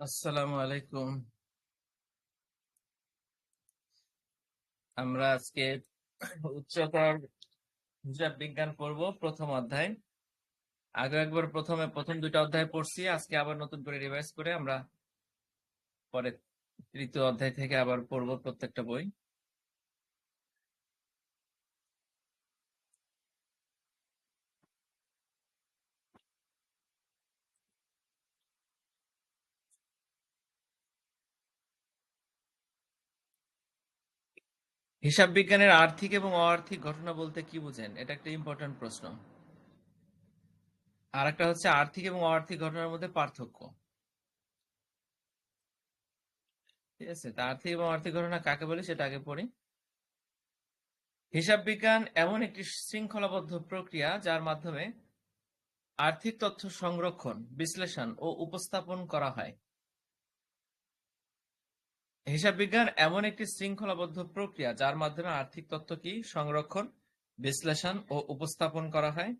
আসসালামু আলাইকুম। আমরা আজকে উচ্চতর হিসাব বিজ্ঞান পড়ব প্রথম অধ্যায়। আগে একবার প্রথমে প্রথম দুইটা অধ্যায় পড়ছি, আজকে আবার নতুন করে রিভাইজ করে আমরা পরে তৃতীয় অধ্যায় থেকে আবার পড়ব প্রত্যেকটা বই। হিসাব বিজ্ঞানের আর্থিক এবং অআর্থিক ঘটনা বলতে কি বুঝেন? এটা একটা ইম্পর্টেন্ট প্রশ্ন। আর একটা হচ্ছে আর্থিক এবং অআর্থিক ঘটনার মধ্যে পার্থক্য। ঠিক আছে? তা আর্থিক এবং আর্থিক ঘটনা কাকে বলে সেটা আগে পড়ি। হিসাব বিজ্ঞান এমন একটি শৃঙ্খলাবদ্ধ প্রক্রিয়া যার মাধ্যমে আর্থিক তথ্য সংরক্ষণ, বিশ্লেষণ ও উপস্থাপন করা হয়। হিসাব বিজ্ঞান এমন একটি শৃঙ্খলাবদ্ধ প্রক্রিয়া যার মাধ্যমে আর্থিক তথ্য কি, সংরক্ষণ, বিশ্লেষণ ও উপস্থাপন করা হয়।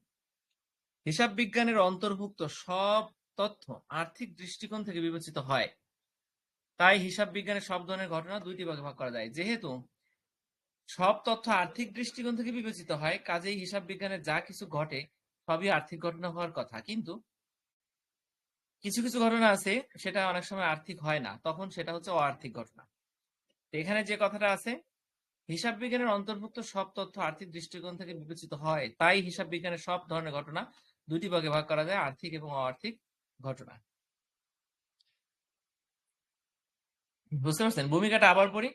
হিসাব বিজ্ঞানের অন্তর্ভুক্ত সব তথ্য আর্থিক দৃষ্টিকোণ থেকে বিবেচিত হয়। তাই হিসাব বিজ্ঞানের সব ধরনের ঘটনা দুইটি ভাগে ভাগ করা যায়। যেহেতু সব তথ্য আর্থিক দৃষ্টিকোণ থেকে বিবেচিত হয়, কাজেই হিসাব বিজ্ঞানে যা কিছু ঘটে সবই আর্থিক ঘটনা হওয়ার কথা। কিন্তু কিছু কিছু ঘটনা আছে, সেটা অনেক সময় আর্থিক হয় না। তখন সেটা হচ্ছে অআর্থিক ঘটনা। এখানে যে কথাটা আছে, হিসাব বিজ্ঞানের অন্তর্ভুক্ত সব তথ্য আর্থিক দৃষ্টিকোণ থেকে বিবেচিত হয়, তাই হিসাব বিজ্ঞানের সব ধরনের ঘটনা দুটি ভাগে ভাগ করা যায়, আর্থিক এবং অআর্থিক ঘটনা। বুঝতে পারছেন? ভূমিকাটা আবার পড়ি।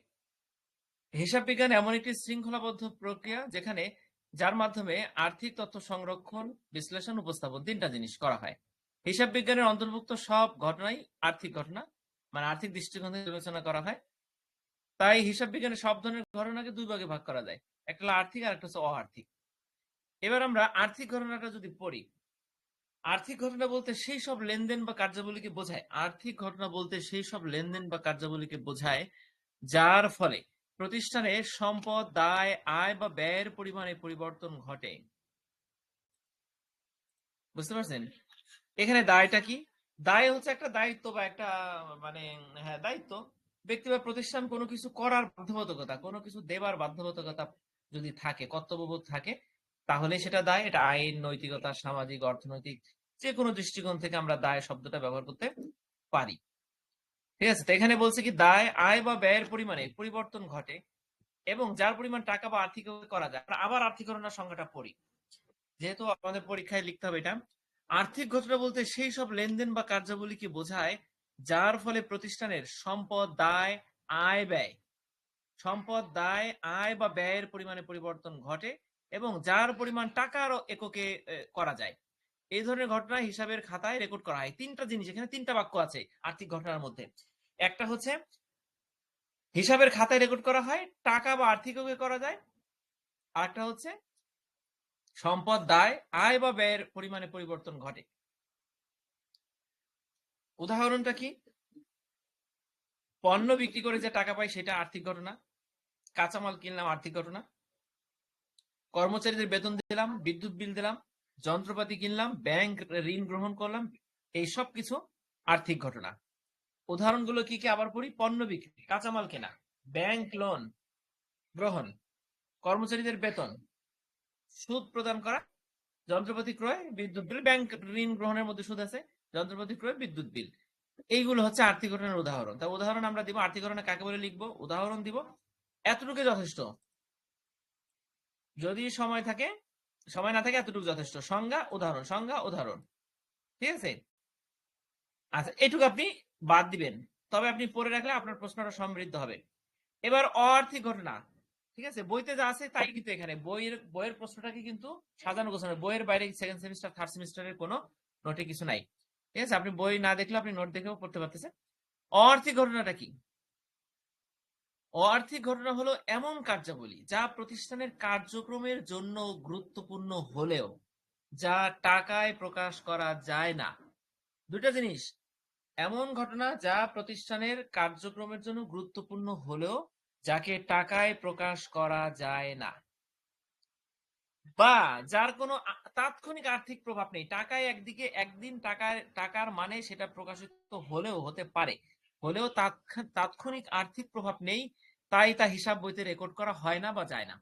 হিসাব বিজ্ঞান এমন একটি শৃঙ্খলাবদ্ধ প্রক্রিয়া যেখানে, যার মাধ্যমে আর্থিক তথ্য সংরক্ষণ, বিশ্লেষণ, উপস্থাপন তিনটা জিনিস করা হয়। হিসাব বিজ্ঞানের অন্তর্ভুক্ত সব ঘটনাই আর্থিক ঘটনা মানে আর্থিক দৃষ্টিকোণ থেকে বিবেচনা করা হয়। তাই হিসাব বিজ্ঞানের সব ধরনের ঘটনাকে দুই ভাগে ভাগ করা যায়, একটা হলো আর্থিক আর একটা হচ্ছে অআর্থিক। এবার আমরা আর্থিক ঘটনাটা যদি পড়ি, আর্থিক ঘটনা বলতে সেই সব লেনদেন বা কার্যাবলীকে বোঝায়, আর্থিক ঘটনা বলতে সেই সব লেনদেন বা কার্যাবলীকে বোঝায় যার ফলে প্রতিষ্ঠানে সম্পদ, দায়, আয় বা ব্যয়ের পরিমাণে পরিবর্তন ঘটে। বুঝতে পারছেন? এখানে দায়টা কি? দায় হচ্ছে একটা দায়িত্ব বা একটা মানে হ্যাঁ দায়িত্ব। ব্যক্তি বা প্রতিষ্ঠান কোনো কিছু করার বাধ্যবাধকতা, কোনো কিছু দেবার বাধ্যবাধকতা যদি থাকে, কর্তব্যবোধ থাকে, তাহলে সেটা দায়। এটা আইন, নৈতিকতা, সামাজিক, অর্থনৈতিক যে কোনো দৃষ্টিকোণ থেকে আমরা দায় শব্দটা ব্যবহার করতে পারি। ঠিক আছে? তো এখানে বলছে কি, দায়, আয় বা ব্যয়ের পরিমাণে পরিবর্তন ঘটে এবং যার পরিমাণ টাকা বা আর্থিক করা যায় আবার আর্থিক সংখ্যাটা পড়ি। যেহেতু আমাদের পরীক্ষায় লিখতে হবে এটা আর্থিক ঘটনা বলতে সেই সব লেনদেন বা কার্যাবলীকে বোঝায়? যার ফলে প্রতিষ্ঠানের সম্পদ, দায়, আয়, ব্যয়। সম্পদ, দায়, আয় বা ব্যয়ের পরিমাণে পরিবর্তন ঘটে এবং যার পরিমাণ টাকার এককে করা যায়। এই ধরনের ঘটনা হিসাবের খাতায় রেকর্ড করা হয়। তিনটা জিনিস, এখানে তিনটা বাক্য আছে আর্থিক ঘটনার মধ্যে। একটা হচ্ছে, হিসাবের খাতায় রেকর্ড করা হয়, টাকা বা আর্থিক করা যায়। আর একটা হচ্ছে সম্পদ দায়, আয় বা ব্যয়ের পরিমাণে পরিবর্তন ঘটে। উদাহরণটা কি? পণ্য বিক্রি করে যে টাকা পাই সেটা আর্থিক ঘটনা, কাঁচামাল কিনলাম আর্থিক ঘটনা, কর্মচারীদের বেতন দিলাম, বিদ্যুৎ বিল দিলাম, যন্ত্রপাতি কিনলাম, ব্যাংক ঋণ গ্রহণ করলাম, এই সব কিছু আর্থিক ঘটনা। উদাহরণগুলো কি কি আবার পড়ি? পণ্য বিক্রি, কাঁচামাল কেনা, ব্যাংক লোন গ্রহণ, কর্মচারীদের বেতন সুদ প্রদান করা, যন্ত্রপাতি ক্রয়, বিদ্যুৎ বিল, ব্যাংক ঋণ গ্রহণের মধ্যে সুদ আছে, যন্ত্রপাতি ক্রয়, বিদ্যুৎ বিল। এইগুলো হচ্ছে আর্থিক ঘটনার উদাহরণ। তা উদাহরণ আমরা দিব, আর্থিক ঘটনা কাকে বলে লিখব? উদাহরণ দিব, এতটুকু যথেষ্ট। যদি সময় থাকে, সময় না থাকে এতটুকু যথেষ্ট। সংজ্ঞা, উদাহরণ সংজ্ঞা, উদাহরণ। ঠিক আছে? আচ্ছা এটুকু আপনি বাদ দিবেন। তবে আপনি পড়ে রাখলে আপনার প্রশ্নটা সমৃদ্ধ হবে। এবার অর্থিক ঘটনা। ঠিক আছে? বইতে যা আছে তাই কিন্তু এখানে। বইয়ের বইয়ের প্রশ্নটাকে কিন্তু সাজানো গোছানো বইয়ের বাইরে সেকেন্ড সেমিস্টার থার্ড সেমিস্টারের কোনো নোটে কিছু নাই। ঠিক আছে? আপনি বই না দেখলে আপনি নোট দেখেও পড়তে পারতেছেন। অআর্থিক ঘটনাটা কি? অআর্থিক ঘটনা হলো এমন কার্যাবলী যা প্রতিষ্ঠানের কার্যক্রমের জন্য গুরুত্বপূর্ণ হলেও যা টাকায় প্রকাশ করা যায় না। দুটা জিনিস। এমন ঘটনা যা প্রতিষ্ঠানের কার্যক্রমের জন্য গুরুত্বপূর্ণ হলেও যাকে টাকায় প্রকাশ করা যায় না। বা যার কোনো তাৎক্ষণিক আর্থিক প্রভাব নেই। টাকায় একদিকে, একদিন টাকার টাকার মানে সেটা প্রকাশিত হলেও হতে পারে। হলেও তাৎক্ষণিক আর্থিক প্রভাব নেই, তাই তা হিসাব বইতে রেকর্ড করা হয় না বা যায় না।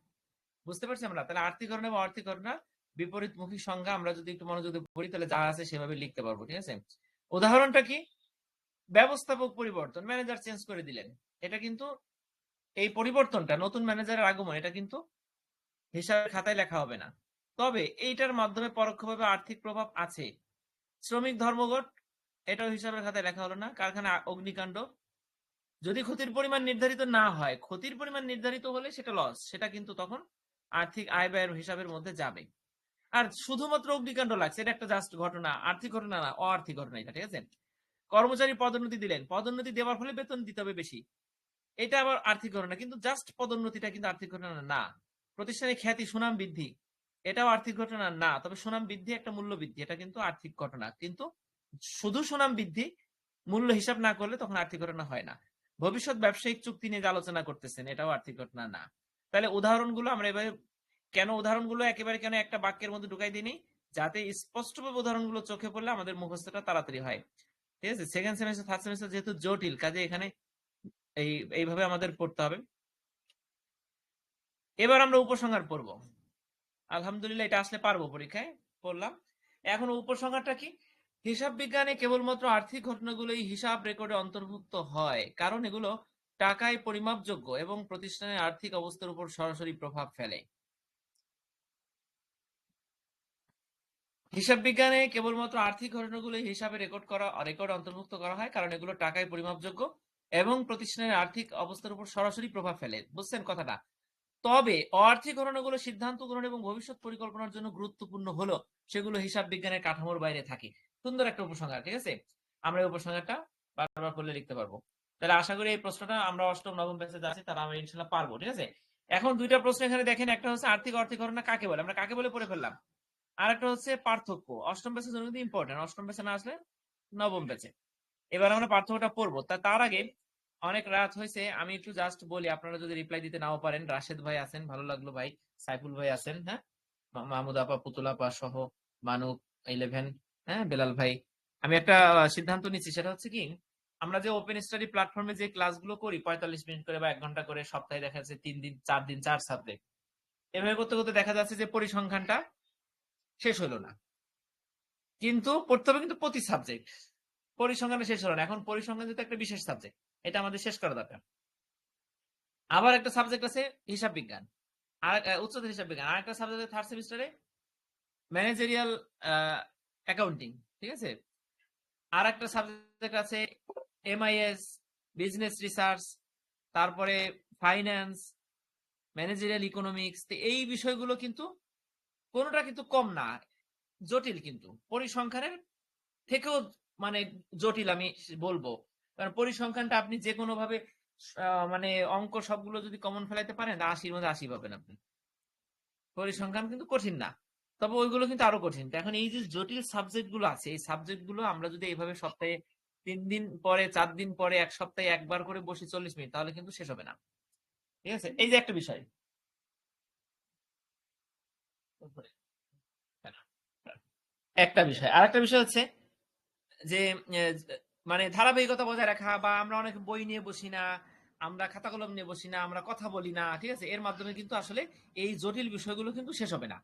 বুঝতে পারছি আমরা? তাহলে আর্থিক ঘটনা বা ঘটনা বিপরীতমুখী সংজ্ঞা আমরা যদি একটু মনোযোগ পড়ি, তাহলে যা আছে সেভাবে লিখতে পারব, ঠিক আছে? উদাহরণটা কি? ব্যবস্থাপক পরিবর্তন ম্যানেজার চেঞ্জ করে দিলেন। এটা কিন্তু এই পরিবর্তনটা নতুন ম্যানেজারের আগমন, এটা কিন্তু হিসাবের খাতায় লেখা হবে না। তবে এইটার মাধ্যমে পরোক্ষভাবে আর্থিক প্রভাব আছে। শ্রমিক ধর্মঘট, এটাও হিসাবের খাতায় লেখা হলো না। কারখানা, অগ্নিকাণ্ড, যদি ক্ষতির পরিমাণ নির্ধারিত না হয়, ক্ষতির পরিমাণ নির্ধারিত হলে সেটা লস সেটা কিন্তু তখন আর্থিক আয় ব্যয়ের হিসাবের মধ্যে যাবে। আর শুধুমাত্র অগ্নিকাণ্ড লাগছে, এটা একটা জাস্ট ঘটনা, আর্থিক ঘটনা না, অআর্থিক ঘটনা এটা, ঠিক আছে? কর্মচারী পদোন্নতি দিলেন, পদোন্নতি দেওয়ার ফলে বেতন দিতে হবে বেশি। এটা আবার আর্থিক ঘটনা। কিন্তু জাস্ট পদোন্নতিটা কিন্তু আর্থিক ঘটনা না। প্রতিষ্ঠানের খ্যাতি, সুনাম বৃদ্ধি, এটাও আর্থিক ঘটনা না। তবে সুনাম বৃদ্ধি একটা মূল্য বৃদ্ধি, এটা কিন্তু আর্থিক ঘটনা। কিন্তু শুধু সুনাম বৃদ্ধি, মূল্য হিসাব না করলে তখন আর্থিক ঘটনা হয় না। ভবিষ্যৎ ব্যবসায়িক চুক্তি নিয়ে আলোচনা করতেছেন, এটাও আর্থিক ঘটনা না। তাহলে উদাহরণগুলো আমরা এবারে, কেন উদাহরণগুলো একেবারে কেন একটা বাক্যের মধ্যে ঢুকাই দিনি যাতে স্পষ্টভাবে উদাহরণগুলো চোখে পড়লে আমাদের মুখস্থটা তাড়াতাড়ি হয়। ঠিক আছে? সেকেন্ড সেমিস্টার থার্ড সেমিস্টার যেহেতু জটিল, কাজে এখানে এই, এইভাবে আমাদের পড়তে হবে। এবার আমরা উপসংহার পড়ব। আলহামদুলিল্লাহ এটা আসলে পারব পরীক্ষায়, পড়লাম। এখন উপসংহারটা কি? হিসাব বিজ্ঞানে কেবলমাত্র আর্থিক হিসাব রেকর্ডে অন্তর্ভুক্ত হয়, কারণ এগুলো টাকায় পরিমাপযোগ্য এবং প্রতিষ্ঠানের আর্থিক অবস্থার উপর সরাসরি প্রভাব ফেলে। হিসাব বিজ্ঞানে কেবলমাত্র আর্থিক ঘটনাগুলো হিসাবে রেকর্ড করা, রেকর্ড অন্তর্ভুক্ত করা হয়, কারণ এগুলো টাকায় পরিমাপযোগ্য। এবং প্রতিষ্ঠানের আর্থিক অবস্থার উপর সরাসরি প্রভাব ফেলে। বুঝছেন কথাটা? তবে অআর্থিক ঘটনাগুলো, সিদ্ধান্ত গ্রহণ এবং ভবিষ্যৎ পরিকল্পনার জন্য গুরুত্বপূর্ণ হলো সেগুলো হিসাব বিজ্ঞানের কাঠামোর বাইরে থাকে। সুন্দর একটা উপসংহার, ঠিক আছে? আমরা এই উপসংহারটা বারবার করলে লিখতে পারব। তাহলে আশা করি এই প্রশ্নটা আমরা অষ্টম, নবম ব্যাচে যাচ্ছি তারা আমরা ইনশাল্লাহ পারব, ঠিক আছে? এখন দুইটা প্রশ্ন এখানে দেখেন, একটা হচ্ছে আর্থিক, অর্থিক ঘটনা কাকে বলে? আমরা কাকে বলে পড়ে ফেললাম? আর একটা হচ্ছে পার্থক্য। অষ্টম ব্যাচের জন্য কিন্তু ইম্পর্টেন্ট অষ্টম ব্যাচে না আসলে নবম ব্যাচে এবার আমরা পার্থক্যটা পড়ব। তার আগে অনেক রাত হয়েছে, আমি একটু জাস্ট বলি, আপনারা যদি রিপ্লাই দিতে নাও পারেন, রাশেদ ভাই আছেন, ভালো লাগল ভাই, সাইফুল ভাই আছেন হ্যাঁ? মাহমুদ আপা, পুতুল আপা সহ মানুক ইলেভেন হ্যাঁ বেলাল ভাই। আমি একটা সিদ্ধান্ত নিচ্ছি, সেটা হচ্ছে কি, আমরা যে ওপেন স্টাডি প্ল্যাটফর্মে যে ক্লাসগুলো করি, পঁয়তাল্লিশ মিনিট করে বা এক ঘণ্টা করে, সপ্তাহে দেখা যাচ্ছে তিন দিন, চার দিন, চার সাবজেক্ট এভাবে করতে করতে দেখা যাচ্ছে যে পরিসংখ্যানটা শেষ হলো না। কিন্তু পড়তে হবে কিন্তু প্রতি সাবজেক্ট পরিসংখ্যানে শেষ হলো না। এখন পরিসংখ্যান যেহেতু একটা বিশেষ সাবজেক্ট এটা আমাদের শেষ করা দরকার। আবার একটা সাবজেক্ট আছে হিসাব বিজ্ঞান। আর উচ্চতর হিসাব বিজ্ঞান। আর একটা সাবজেক্ট থার্ড সেমিস্টারে ম্যানেজারিয়াল অ্যাকাউন্টিং ঠিক আছে? আর একটা সাবজেক্ট আছে এমআইএস বিজনেস রিসার্চ তারপরে ফাইন্যান্স ম্যানেজারিয়াল ইকোনমিক্স এই বিষয়গুলো কিন্তু, কোনোটা কিন্তু কম না, জটিল কিন্তু। পরিসংখ্যানের থেকেও মানে জটিল আমি বলব। কারণ পরিসংখ্যানটা আপনি যে কোনো ভাবে মানে অঙ্ক সবগুলো যদি কমন ফেলাইতে পারেন আশির মধ্যে আশি পাবেন আপনি। পরিসংখ্যান কিন্তু কঠিন না। তবে ওইগুলো কিন্তু আরও কঠিন। এখন এই যে জটিল সাবজেক্টগুলো আছে, এই সাবজেক্টগুলো আমরা যদি এইভাবে সপ্তাহে তিন দিন পরে, চার দিন পরে, এক সপ্তাহে একবার করে বসি চল্লিশ মিনিট, তাহলে কিন্তু শেষ হবে না। ঠিক আছে? এই যে একটা বিষয়। একটা বিষয়। আর একটা বিষয় হচ্ছে যে মানে ধারাবাহিকতা বজায় রাখা বা আমরা অনেক বই নিয়ে বসি না, আমরা খাতা কলম নিয়ে বসি না, আমরা কথা বলি না, ঠিক আছে? এর মাধ্যমে কিন্তু আসলে এই জটিল বিষয়গুলো কিন্তু শেষ হবে না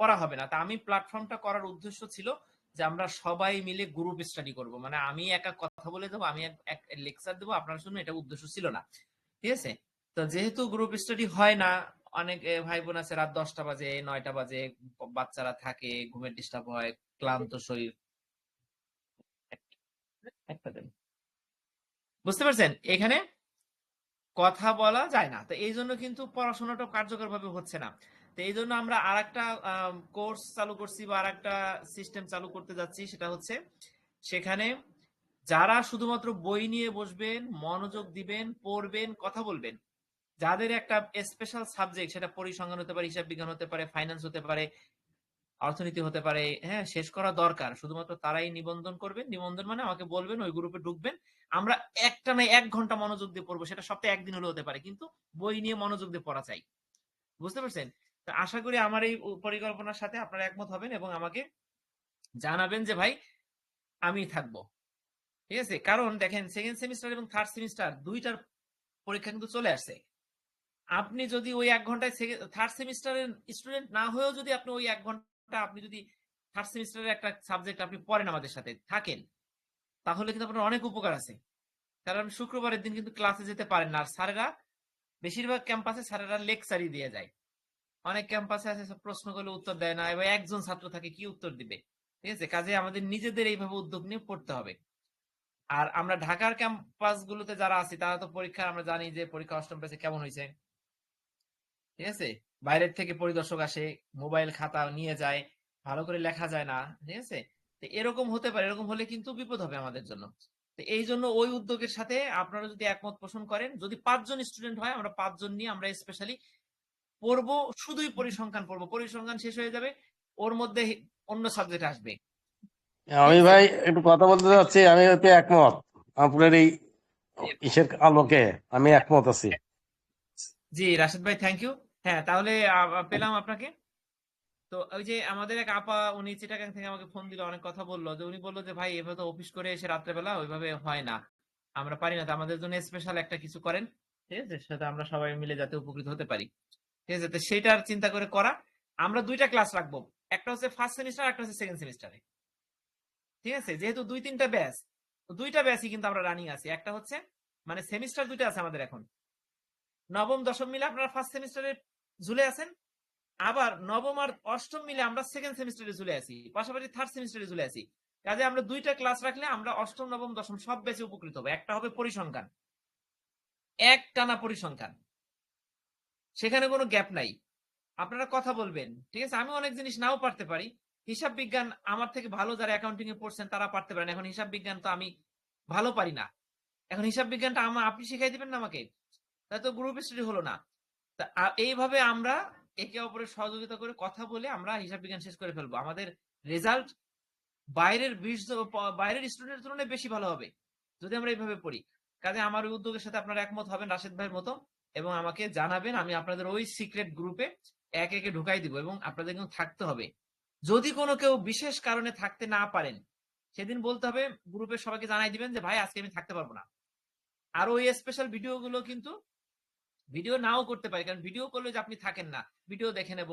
পড়া হবে না। তা আমি প্ল্যাটফর্মটা করার উদ্দেশ্য ছিল যে আমরা সবাই মিলে গ্রুপ স্টাডি করব। মানে আমি একা কথা বলে দেবো, আমি এক লেকচার দেবো, আপনার জন্য এটা উদ্দেশ্য ছিল না, ঠিক আছে? তো যেহেতু গ্রুপ স্টাডি হয় না, অনেক ভাই বোন আছে, রাত দশটা বাজে, নয়টা বাজে, বাচ্চারা থাকে, ঘুমের ডিস্টার্ব হয়, ক্লান্ত শরীর একটা দেন। বুঝতে পারছেন? এখানে কথা বলা যায় না। তো এই জন্য কিন্তু পড়াশোনাটা কার্যকর ভাবে হচ্ছে না। তো এই জন্য আমরা আর একটা কোর্স চালু করছি বা আর একটা সিস্টেম চালু করতে যাচ্ছি, সেটা হচ্ছে সেখানে যারা শুধুমাত্র বই নিয়ে বসবেন, মনোযোগ দিবেন, পড়বেন, কথা বলবেন, যাদের একটা স্পেশাল সাবজেক্ট সেটা পরিসংখ্যান হতে পারে, হিসাব বিজ্ঞান হতে পারে ফাইন্যান্স হতে পারে অর্থনীতি হতে পারে হ্যাঁ শেষ করা দরকার। শুধুমাত্র তারাই নিবন্ধন করবেন, নিবন্ধন মানে আমাকে বলবেন, ওই গ্রুপে ঢুকবেন। আমরা একটা না এক ঘণ্টা মনোযোগ দিয়ে পড়ব, সেটা সপ্তাহে একদিন হলে হতে পারে, কিন্তু বই নিয়ে মনোযোগ দিয়ে পড়া চাই। বুঝতে পারছেন? আশা করি আমার এই পরিকল্পনার সাথে আপনারা একমত হবেন এবং আমাকে জানাবেন যে, ভাই, আমি থাকব। ঠিক আছে? কারণ দেখেন সেকেন্ড সেমিস্টার এবং থার্ড সেমিস্টার দুইটার পরীক্ষা কিন্তু চলে আসছে। আপনি যদি ওই এক ঘন্টায় থার্ড সেমিস্টারের স্টুডেন্ট না হয়েও যদি আপনি ওই এক ঘণ্টা আপনি যদি থার্ড সেমিস্টারের একটা সাবজেক্ট আপনি পড়েন আমাদের সাথে, থাকেন, তাহলে কিন্তু আপনার অনেক উপকার আছে। কারণ শুক্রবারের দিন কিন্তু ক্লাসে যেতে পারেন না। আর স্যারেরা, বেশিরভাগ ক্যাম্পাসে স্যারেরা লেকচারই দিয়ে যায়। অনেক ক্যাম্পাসে আছে, সব প্রশ্ন করলে উত্তর দেয় না, এবার একজন ছাত্র থাকে, কি উত্তর দিবে? ঠিক আছে? কাজে আমাদের নিজেদের এইভাবে উদ্যোগ নিয়ে পড়তে হবে। আর আমরা ঢাকার ক্যাম্পাস গুলোতে যারা আছি, তারা তো পরীক্ষা আমরা জানি যে পরীক্ষা অষ্টম পেছে কেমন হয়েছে। ঠিক আছে? বাইরের থেকে পরিদর্শক আসে মোবাইল খাতা নিয়ে যায় ভালো করে লেখা যায় না ঠিক আছে? তো এরকম হতে পারে এরকম হলে কিন্তু বিপদ হবে আমাদের জন্য। তো এই জন্য ওই উদ্যোগের সাথে আপনারা যদি একমত পোষণ করেন যদি পাঁচজন স্টুডেন্ট হয় আমরা পাঁচজন নিয়ে আমরা স্পেশালি পড়ব শুধুই পরিসংখ্যান পড়ব। পরিসংখ্যান শেষ হয়ে যাবে ওর মধ্যে অন্য সাবজেক্ট আসবে। আমি ভাই একটু কথা বলতে চাচ্ছি আমি হতে একমত। আপনার এই ইসের আলোকে আমি একমত আছি। জি রাশেদ ভাই থ্যাংক ইউ হ্যাঁ তাহলে পেলাম আপনাকে। তো ওই যে আমাদের এক আপা, উনি চিটাগাং থেকে আমাকে ফোন দিল, অনেক কথা বলল। যে উনি বলল যে, ভাই, এভাবে তো অফিস করে এসে রাত্রেবেলা ওইভাবে হয় না। আমরা পারি না। তো আমাদের জন্য স্পেশাল একটা কিছু করেন। ঠিক আছে? সেটা আমরা সবাই মিলে যাতে উপকৃত হতে পারি। ঠিক আছে? তো সেটার চিন্তা করে করা। আমরা দুইটা ক্লাস রাখব। একটা হচ্ছে ফার্স্ট সেমিস্টার একটা হচ্ছে সেকেন্ড সেমিস্টারে ঠিক আছে? যেহেতু দুই, তিনটা ব্যাচ দুইটা ব্যাচই কিন্তু আমরা রানিং আছি। একটা হচ্ছে মানে সেমিস্টার দুইটা আছে আমাদের এখন। নবম, দশম মিলে আপনারা ফার্স্ট সেমিস্টারে ঝুলে আছেন। আবার নবম আর অষ্টম মিলে আমরা সেকেন্ড সেমিস্টারে ঝুলে আছি। পাশাপাশি থার্ড সেমিস্টারে ঝুলে আছি। কাজে আমরা দুইটা ক্লাস রাখলে আমরা অষ্টম, নবম, দশম সব বেশি উপকৃত হবে। একটা হবে পরিসংখ্যান। এক টানা পরিসংখ্যান। সেখানে কোনো গ্যাপ নাই। আপনারা কথা বলবেন। ঠিক আছে? আমি অনেক জিনিস নাও পারতে পারি। হিসাব বিজ্ঞান আমার থেকে ভালো যারা অ্যাকাউন্টিং এ পড়ছেন তারা পারতে পারেন। এখন হিসাব বিজ্ঞান তো আমি ভালো পারি না। এখন হিসাব বিজ্ঞানটা আমা, আপনি শিখাই দিবেন না আমাকে? তাই তো গ্রুপ স্টাডি হলো না। এইভাবে আমরা একে অপরের সহযোগিতা করে কথা বলে আমরা হিসাব বিজ্ঞান শেষ করে ফেলব। আমাদের রেজাল্ট বাইরের বিশ বাইরের স্টুডেন্টের তুলনায় বেশি ভালো হবে, যদি আমরা এইভাবে পড়ি। কাজে আমার ওই উদ্যোগের সাথে আপনারা একমত হবেন রাশেদ ভাইয়ের মতো এবং আমাকে জানাবেন, আমি আপনাদের ওই সিক্রেট গ্রুপে এক একে ঢুকাই দিব এবং আপনাদের কিন্তু থাকতে হবে। যদি কোনো কেউ বিশেষ কারণে থাকতে না পারেন, সেদিন বলতে হবে গ্রুপের সবাইকে জানাই দিবেন যে, ভাই, আজকে আমি থাকতে পারব না। আর ওই স্পেশাল ভিডিও গুলো কিন্তু ভিডিও নাও করতে পারি, কারণ ভিডিও করলে যে আপনি থাকেন না। ভিডিও দেখে নেব।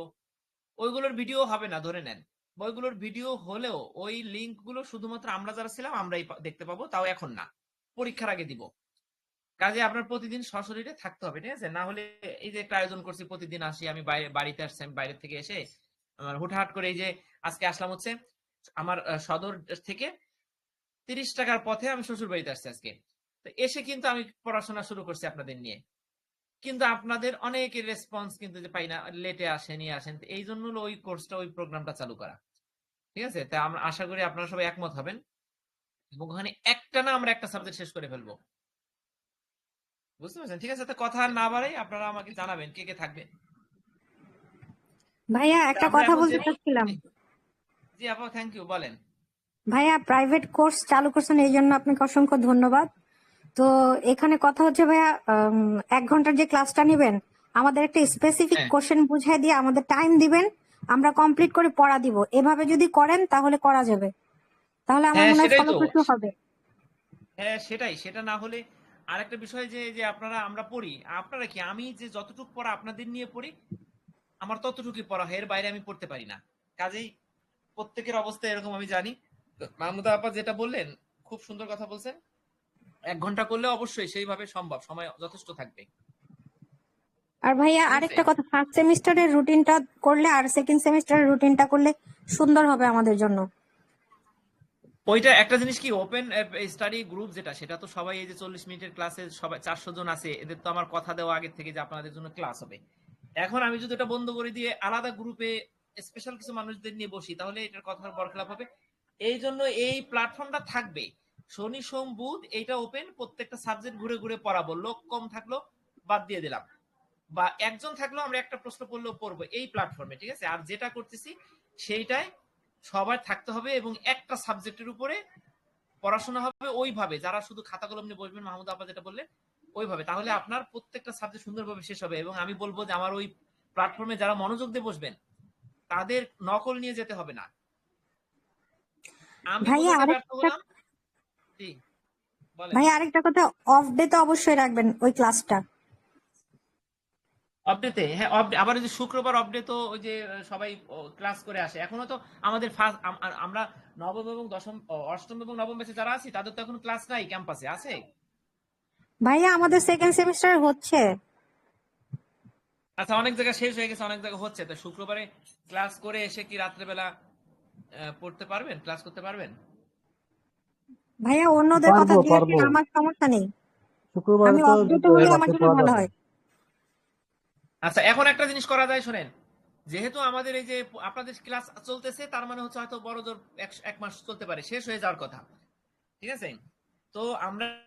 ওইগুলোর ভিডিও হবে না, ধরে নেন। ওইগুলোর ভিডিও হলেও ওই লিঙ্কগুলো শুধুমাত্র আমরা যারা ছিলাম, আমরাই দেখতে পাবো, তাও এখন না। পরীক্ষার আগে দিব। কাজে আপনার প্রতিদিন সশরীরে থাকতে হবে, ঠিক আছে? না হলে এই যে একটা আয়োজন করছি, প্রতিদিন আসি, আমি বাইরে বাড়িতে আসছি, আমি বাইরে থেকে এসে আমার হুটহাট করে এই যে আজকে আসলাম হচ্ছে আমার সদর থেকে তিরিশ টাকার পথে আমি শ্বশুর বাড়িতে আসছি আজকে। তো এসে কিন্তু আমি পড়াশোনা শুরু করছি আপনাদের নিয়ে। কিন্তু আপনাদের অনেকের রেসপন্স কিন্তু যে পাই না লেটে আসেন আসেন। এই জন্য ওই কোর্সটা ওই প্রোগ্রামটা চালু করা। ঠিক আছে? তা আমরা আশা করি আপনারা সবাই একমত হবেন। এবং ওখানে একটা না আমরা একটা সাবজেক্ট শেষ করে ফেলব। বুঝতে পারছেন? ঠিক আছে? তো কথা না বাড়াই আপনারা আমাকে জানাবেন কে কে থাকবে ভাইয়া একটা কথা বলতে চাচ্ছিলাম। জি আপা থ্যাংক ইউ বলেন। ভাইয়া প্রাইভেট কোর্স চালু করছেন এই জন্য আপনাকে অসংখ্য ধন্যবাদ। তো এখানে কথা হচ্ছে ভাইয়া এক ঘণ্টার যে ক্লাসটা নেবেন আমাদের একটা স্পেসিফিক হ্যাঁ। কোশ্চেন বুঝাই দিয়ে আমাদের টাইম দিবেন আমরা কমপ্লিট করে পড়া দিব। এভাবে যদি করেন তাহলে করা যাবে। তাহলে আমার হ্যাঁ, মনে হয়। ফলপ্রসূ হবে। হ্যাঁ সেটাই। সেটা না হলে আর একটা বিষয় যে যে আপনারা আমরা পড়ি। আপনারা কি আমি যে যতটুকু পড়া আপনাদের নিয়ে পড়ি আমার ততটুকুই পড়া হয়। এর বাইরে আমি পড়তে পারি না। কাজেই প্রত্যেকের অবস্থা এরকম আমি জানি। মাহমুদা আপা যেটা বললেন খুব সুন্দর কথা বলছেন। এক ঘণ্টা করলে অবশ্যই সেইভাবে সম্ভব সময় যথেষ্ট থাকবে আর ভাইয়া আরেকটা কথা ফার্স্ট সেমিস্টারের রুটিনটা করলে আর সেকেন্ড সেমিস্টারের রুটিনটা করলে সুন্দর হবে আমাদের জন্য। ওইটা একটা জিনিস কি ওপেন স্টাডি গ্রুপ যেটা সেটা তো সবাই এই যে চল্লিশ মিনিটের ক্লাসে সবাই চারশো জন আছে এদের তো আমার কথা দেওয়া আগে থেকে যে আপনাদের জন্য ক্লাস হবে। এখন আমি যদি এটা বন্ধ করে দিয়ে আলাদা গ্রুপে স্পেশাল কিছু মানুষদের নিয়ে বসি তাহলে এটার কথার বরখলাপ হবে। এই জন্য এই প্ল্যাটফর্মটা থাকবে। শনি সোম বুধ এইটা ওপেন প্রত্যেকটা সাবজেক্ট ঘুরে ঘুরে পড়াবো। লোক কম থাকল বাদ দিয়ে দিলাম। বা একজন থাকলেও আমরা একটা প্রশ্ন করলেও পড়ব এই প্ল্যাটফর্মে ঠিক আছে? আর যেটা করতেছি সেইটাই সবার থাকতে হবে এবং একটা সাবজেক্টের উপরে পড়াশোনা হবে ওইভাবে। যারা শুধু খাতা কলম নিয়ে বসবেন মাহমুদ আপা যেটা বললেন ওইভাবে। তাহলে আপনার প্রত্যেকটা সাবজেক্ট সুন্দরভাবে শেষ হবে এবং আমি বলব যে আমার ওই প্ল্যাটফর্মে যারা মনোযোগ দিয়ে বসবেন তাদের নকল নিয়ে যেতে হবে না। আমি ব্যর্থ হলাম। ভাই আরেকটা কথা অফ ডে তো অবশ্যই রাখবেন ওই ক্লাসটা আপডেটে হ্যাঁ আবার যে শুক্রবার আপডেট তো ওই যে সবাই ক্লাস করে আসে। এখনও তো আমাদের ফার্স্ট আমরা নবম এবং দশম অষ্টম এবং নবম ব্যাচে যারা আছি তাদের তো এখন ক্লাস নাই ক্যাম্পাসে আছে? ভাইয়া আমাদের সেকেন্ড সেমিস্টার হচ্ছে। আচ্ছা অনেক জায়গা শেষ হয়ে গেছে অনেক জায়গা হচ্ছে। তো শুক্রবারে ক্লাস করে এসে কি রাত্রেবেলা পড়তে পারবেন? ক্লাস করতে পারবেন? ভাইয়া অন্যদের কথা দিয়ে পারব। আমার সমস্যা নেই? শুক্রবার আমি হলে আমার জন্য ভালো হয়। আচ্ছা এখন একটা জিনিস করা যায় শোনেন। যেহেতু আমাদের এই যে আপনাদের ক্লাস চলতেছে তার মানে হচ্ছে হয়তো বড় জোর এক- এক মাস চলতে পারে। শেষ হয়ে যাওয়ার কথা। ঠিক আছে? তো আমরা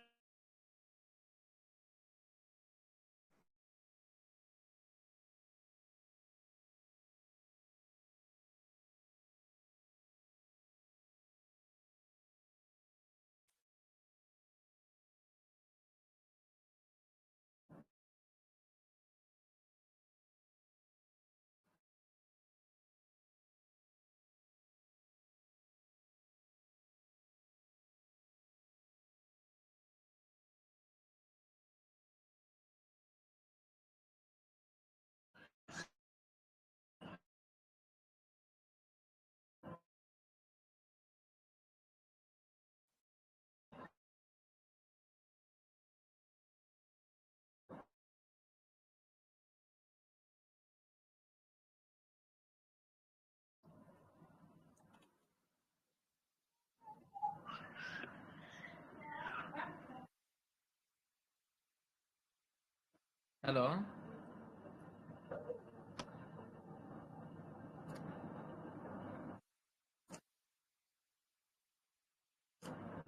হ্যালো।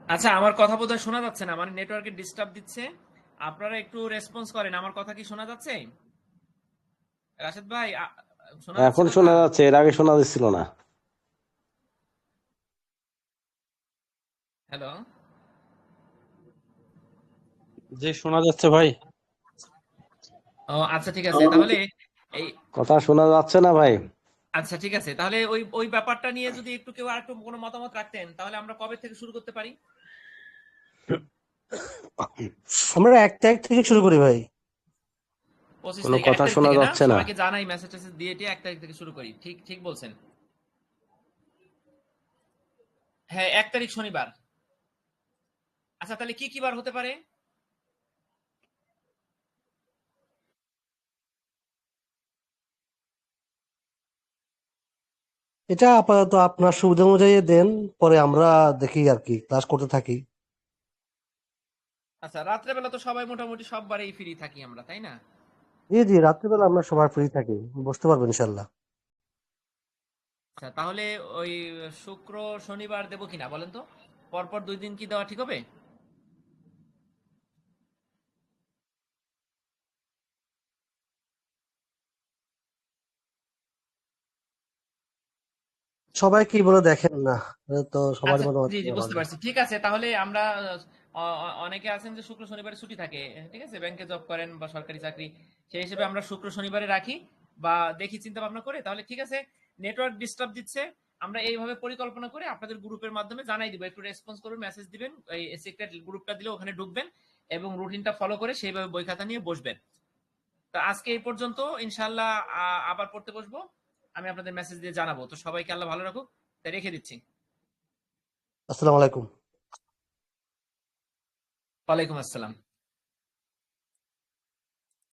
আচ্ছা আমার কথা বোধহয় শোনা যাচ্ছে না। আমার নেটওয়ার্কে ডিস্টার্ব দিচ্ছে। আপনারা একটু রেসপন্স করেন। আমার কথা কি শোনা যাচ্ছে? রাশেদ ভাই শোনা এখন শোনা যাচ্ছে। এর আগে শোনা যাচ্ছিল না। হ্যালো। জি শোনা যাচ্ছে ভাই। ও আচ্ছা ঠিক আছে। তাহলে এই কথা শোনা যাচ্ছে না ভাই? আচ্ছা ঠিক আছে। তাহলে ওই ওই ব্যাপারটা নিয়ে যদি একটু কেউ আর একটু কোনো মতামত রাখতেন তাহলে আমরা কবে থেকে শুরু করতে পারি? আমরা এক তারিখ থেকে শুরু করি ভাই। পঁচিশ কোনো তারিখ, কথা শোনা যাচ্ছে না। সবাইকে জানাই মেসেজ টেসেজ দিয়ে এক তারিখ থেকে শুরু করি। ঠিক ঠিক বলছেন। হ্যাঁ এক তারিখ শনিবার। আচ্ছা তাহলে কি কি বার হতে পারে? এটা আপাতত আপনার সুবিধা অনুযায়ী দেন পরে আমরা দেখি আর কি ক্লাস করতে থাকি। আচ্ছা রাত্রেবেলা তো সবাই মোটামুটি সব বারেই ফ্রি থাকি আমরা তাই না? জি জি রাত্রিবেলা আমরা সবার ফ্রি থাকি বসতে পারবেন ইনশাল্লাহ আচ্ছা তাহলে ওই শুক্র শনিবার দেবো কিনা বলেন তো? পরপর দুই দিন কি দেওয়া ঠিক হবে? সবাই কি বলে দেখেন না তো সবার আচ্ছা, মতামত জি জি বুঝতে পারছি। ঠিক আছে তাহলে আমরা অনেকে আছেন যে শুক্র শনিবারে ছুটি থাকে ঠিক আছে? ব্যাংকে জব করেন বা সরকারি চাকরি সেই হিসেবে আমরা শুক্র শনিবারে রাখি বা দেখি চিন্তা ভাবনা করে। তাহলে ঠিক আছে নেটওয়ার্ক ডিস্টার্ব দিচ্ছে আমরা এইভাবে পরিকল্পনা করে আপনাদের গ্রুপের মাধ্যমে জানাই দিব। একটু রেসপন্স করবেন মেসেজ দিবেন এই সিক্রেট গ্রুপটা দিলে ওখানে ঢুকবেন এবং রুটিনটা ফলো করে সেইভাবে বই খাতা নিয়ে বসবেন। তো আজকে এই পর্যন্ত ইনশাল্লাহ আবার পড়তে বসবো। আমি আপনাদের মেসেজ দিয়ে জানাব। তো সবাইকে আল্লাহ ভালো রাখুক। তাই রেখে দিচ্ছি। আসসালামু আলাইকুম। ওয়ালাইকুম আসসালাম।